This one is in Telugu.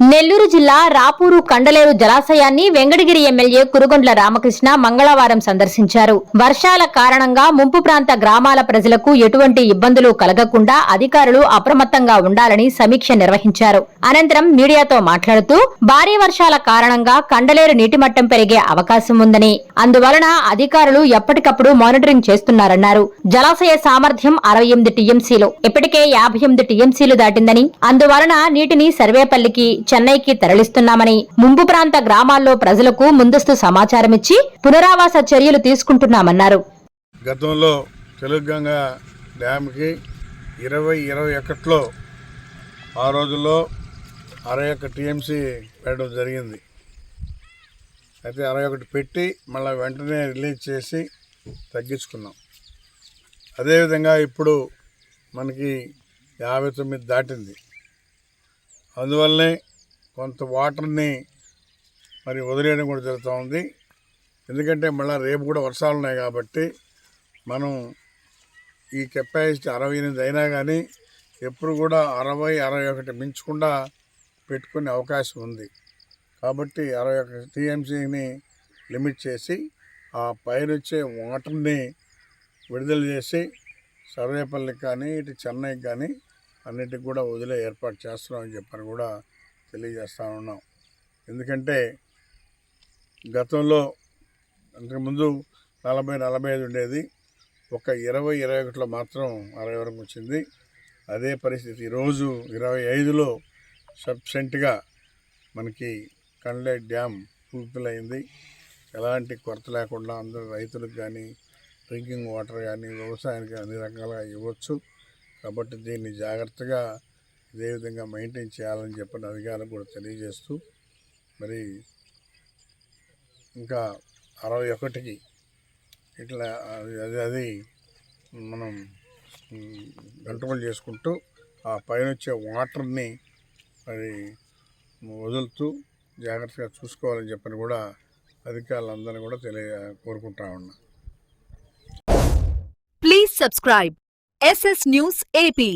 నెల్లూరు జిల్లా రాపూరు కండలేరు జలాశయాన్ని వెంకటగిరి ఎమ్మెల్యే కురుగొండ్ల రామకృష్ణ మంగళవారం సందర్శించారు. వర్షాల కారణంగా ముంపు ప్రాంత గ్రామాల ప్రజలకు ఎటువంటి ఇబ్బందులు కలగకుండా అధికారులు అప్రమత్తంగా ఉండాలని సమీక్ష నిర్వహించారు. అనంతరం మీడియాతో మాట్లాడుతూ భారీ వర్షాల కారణంగా కండలేరు నీటి మట్టం పెరిగే అవకాశం ఉందని అందువలన అధికారులు ఎప్పటికప్పుడు మానిటరింగ్ చేస్తున్నారన్నారు. జలాశయ సామర్థ్యం అరవై ఎనిమిది టీఎంసీలు ఇప్పటికే యాభై ఎనిమిది టీఎంసీలు దాటిందని అందువలన నీటిని సర్వేపల్లికి చెన్నైకి తరలిస్తున్నామని ముంపు ప్రాంత గ్రామాల్లో ప్రజలకు ముందస్తు సమాచారమిచ్చి పునరావాస చర్యలు తీసుకుంటున్నామన్నారు. గతంలో తెలుగుగంగా డ్యామ్కి ఇరవై ఇరవై ఒకటిలో ఆ రోజుల్లో అరవై ఒక టీఎంసీ పెట్టడం జరిగింది. అయితే అరవై ఒకటి పెట్టి మళ్ళీ వెంటనే రిలీజ్ చేసి తగ్గించుకున్నాం. అదేవిధంగా ఇప్పుడు మనకి యాభై తొమ్మిది దాటింది. అందువల్లనే కొంత వాటర్ని మరి వదిలేయడం కూడా జరుగుతూ ఉంది. ఎందుకంటే మళ్ళీ రేపు కూడా వర్షాలు ఉన్నాయి కాబట్టి మనం ఈ కెపాసిటీ అరవై ఎనిమిది అయినా కానీ ఎప్పుడు కూడా అరవై అరవై ఒకటి మించకుండా పెట్టుకునే అవకాశం ఉంది. కాబట్టి అరవై ఒక టీఎంసీని లిమిట్ చేసి ఆ పైన వచ్చే వాటర్ని విడుదల చేసి సర్వేపల్లికి కానీ ఇటు చెన్నైకి కానీ అన్నిటికి కూడా వదిలే ఏర్పాటు చేస్తున్నామని చెప్పని కూడా తెలియజేస్తూ ఉన్నాం. ఎందుకంటే గతంలో అంతకుముందు నలభై నలభై ఐదు ఉండేది. ఒక ఇరవై ఇరవై ఒకటిలో మాత్రం అరవై వరకు వచ్చింది. అదే పరిస్థితి ఈరోజు ఇరవై ఐదులో సబ్సెంట్గా మనకి కండ్లే డ్యామ్ ఫుల్ఫిల్ అయింది ఎలాంటి కొరత లేకుండా అందరూ రైతులకు కానీ డ్రింకింగ్ వాటర్ కానీ వ్యవసాయానికి అన్ని రకాలుగా ఇవ్వచ్చు. కాబట్టి దీన్ని జాగ్రత్తగా ఇదే విధంగా మెయింటైన్ చేయాలని చెప్పిన అధికారులకు కూడా తెలియజేస్తూ మరి ఇంకా అరవై ఒకటికి ఇట్లా అది అది అది మనం కంట్రోల్ చేసుకుంటూ ఆ పైన వచ్చే వాటర్ని మరి వదులుతూ జాగ్రత్తగా చూసుకోవాలని చెప్పని కూడా అధికారులందరినీ కూడా తెలియ కోరుకుంటా ఉన్నా. Please subscribe SS news AP